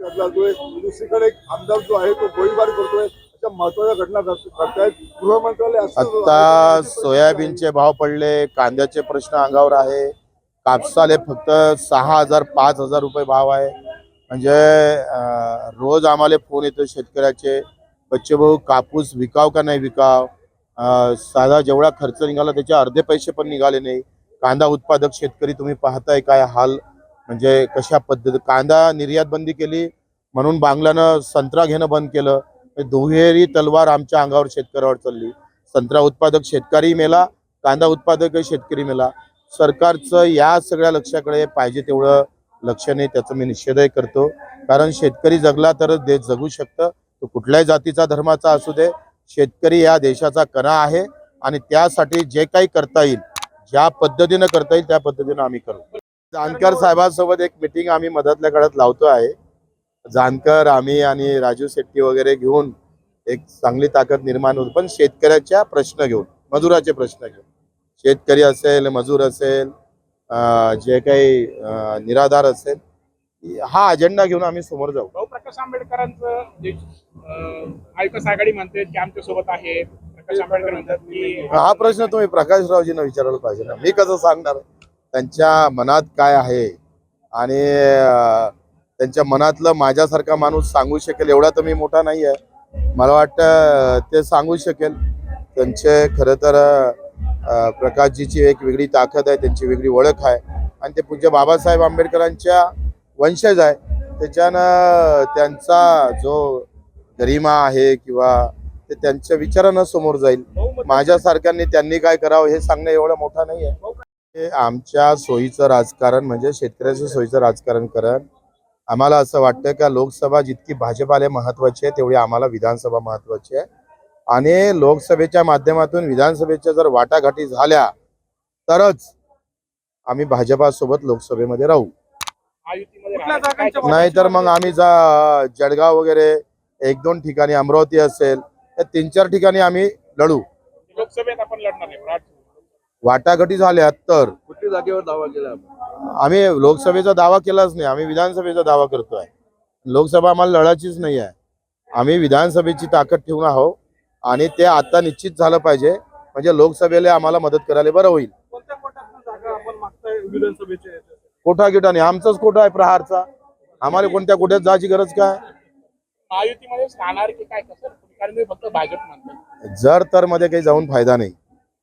जातोय दुसरीकडे एक आमदार जो आहे तो गोळीबार करतोय. अशा महत्त्वाच्या घटना घडतायत. गृह मंत्रालय आता सोयाबीनचे भाव पडले कांद्याचे प्रश्न अंगावर आहे. कापसाले फक्त सहा हजार पाच हजार रुपये भाव आहे. म्हणजे रोज आम्हाला फोन येतो शेतकऱ्याचे बच्चे भाऊ कापूस विकाव का नाही विकाव? साधा जेवढा खर्च निघाला त्याचे अर्धे पैसे पण निघाले नाही. कांदा उत्पादक शेतकरी तुम्ही पाहताय काय हाल म्हणजे कशा पद्धती कांदा निर्यात बंदी केली म्हणून बांगलानं संत्रा घेणं बंद केलं. म्हणजे दुहेरी तलवार आमच्या अंगावर शेतकऱ्यावर चालली. संत्रा उत्पादक शेतकरी मेला कांदा उत्पादक शेतकरी मेला. सरकारचं या सगळ्या लक्षाकडे पाहिजे तेवढं लक्ष नाही त्याचा मी निषेधही करतो. कारण शेतकरी जगला तरच देश जगू शकतं. तो कुठल्याही जातीचा धर्माचा असू दे शेतकरी या देशाचा कणा आहे. आणि त्यासाठी जे काही करता येईल ज्या पद्धतीनं करता येईल त्या पद्धतीनं आम्ही करू. जानकर साहेबांसोबत एक मिटिंग आम्ही मधातल्या काळात लावतो आहे. जानकर आम्ही आणि राजू शेट्टी वगैरे घेऊन एक चांगली ताकद निर्माण होईल पण शेतकऱ्याच्या प्रश्न घेऊन मजुराचे प्रश्न घेऊन. शेतकरी असेल मजूर असेल जे काही निराधार असेल हा अजेंडा घेऊन आम्ही समोर जाऊ. भाऊ प्रकाश आंबेडकरांचं आघाडी म्हणते की आहे. प्रकाश आंबेडकर म्हणतात की हा प्रश्न तुम्ही प्रकाशरावजींना विचारायला पाहिजे ना. मी कसं सांगणार? त्यांच्या मनात काय आहे? आणि त्यांच्या मनातलं माझ्यासारखा माणूस सांगू शकेल एवढा तर मी मोठा नाही आहे. मला वाटतं ते सांगू शकेल. त्यांचे खरं तर प्रकाशजीची एक वेगळी ताकद आहे त्यांची वेगळी ओळख आहे. आणि ते पूज्य बाबासाहेब आंबेडकरांच्या वंशज आहे. त्याच्यानं त्यांचा जो गरिमा आहे किंवा ते त्यांच्या विचारानं समोर जाईल. माझ्यासारख्यांनी त्यांनी काय करावं हे सांगणं एवढं मोठं नाही आहे. आमच्या सोयीचं राजकारण म्हणजे शेतकऱ्याच्या सोयीचं राजकारण करण. आम्हाला असं वाटतं का लोकसभा जितकी भाजपाला महत्वाची आहे तेवढी आम्हाला विधानसभा महत्वाची आहे. आणि लोकसभेच्या माध्यमातून विधानसभेच्या जर वाटाघाटी झाल्या तरच आम्ही भाजपासोबत लोकसभेमध्ये राहू. नाही तर मग आम्ही जा जळगाव वगैरे एक दोन ठिकाणी अमरावती असेल या तीन चार ठिकाणी आम्ही लढू. लोकसभेत आपण लढणार वाटाघाटी झाल्या तर. कुठल्या जागेवर दावा केला आम्ही लोकसभेचा दावा केलाच नाही. आम्ही विधानसभेचा दावा करतोय. लोकसभा आम्हाला लढायचीच नाही आहे. आम्ही विधानसभेची ताकद ठेवून आहोत आणि ते आता निश्चित झालं पाहिजे. म्हणजे लोकसभेला आम्हाला मदत करायला बरं होईल. कोठा गिटा नाही आमचाच कोठा आहे प्रहारचा? आम्हाला कोणत्या कोठ्यात जायची गरज काय? महायुतीमध्ये राहणार की काय कसं? फक्त भाजप जर तर मध्ये काही जाऊन फायदा नाही.